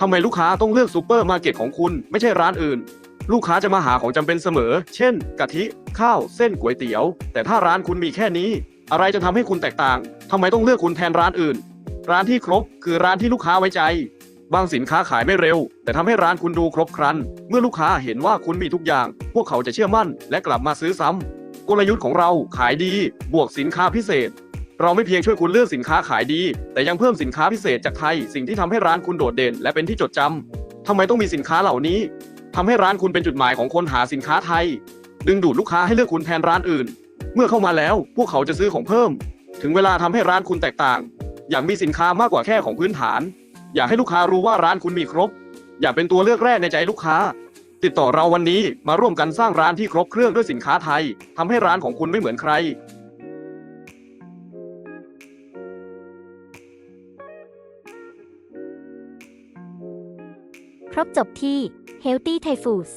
ทำไมลูกค้าต้องเลือกซูเปอร์มาร์เก็ตของคุณ ไม่ใช่ร้านอื่น ลูกค้าจะมาหาของจำเป็นเสมอ เช่น กะทิ ข้าว เส้นก๋วยเตี๋ยว แต่ถ้าร้านคุณมีแค่นี้ อะไรจะทำให้คุณแตกต่างทำไมต้องเลือกคุณแทนร้านอื่น ร้านที่ครบคือร้านที่ลูกค้าไว้ใจ บางสินค้าขายไม่เร็ว แต่ทำให้ร้านคุณดูครบครัน เมื่อลูกค้าเห็นว่าคุณมีทุกอย่าง พวกเขาจะเชื่อมั่น และกลับมาซื้อซ้ำกลยุทธ์ของเราขายดี บวกสินค้าพิเศษ เราไม่เพียงช่วยคุณเลือกสินค้าขายดี แต่ยังเพิ่มสินค้าพิเศษจากไทย สิ่งที่ทำให้ร้านคุณโดดเด่น และเป็นที่จดจำทำไมต้องมีสินค้าเหล่านี้ทำให้ร้านคุณเป็นจุดหมายของคนหาสินค้าไทย ดึงดูดลูกค้าให้เลือกคุณแทนร้านอื่น เมื่อเข้ามาแล้ว พวกเขาจะซื้อของเพิ่ม ถึงเวลาทำให้ร้านคุณแตกต่าง อยากมีสินค้ามากกว่าแค่ของพื้นฐาน อยากให้ลูกค้ารู้ว่าร้านคุณมีครบ อยากเป็นตัวเลือกแรกในใจลูกค้า ติดต่อเราวันนี้มาร่วมกันสร้างร้านที่ครบเครื่องด้วยสินค้าไทยทำให้ร้านของคุณไม่เหมือนใคร ครบจบที่ Healthy Thai Foods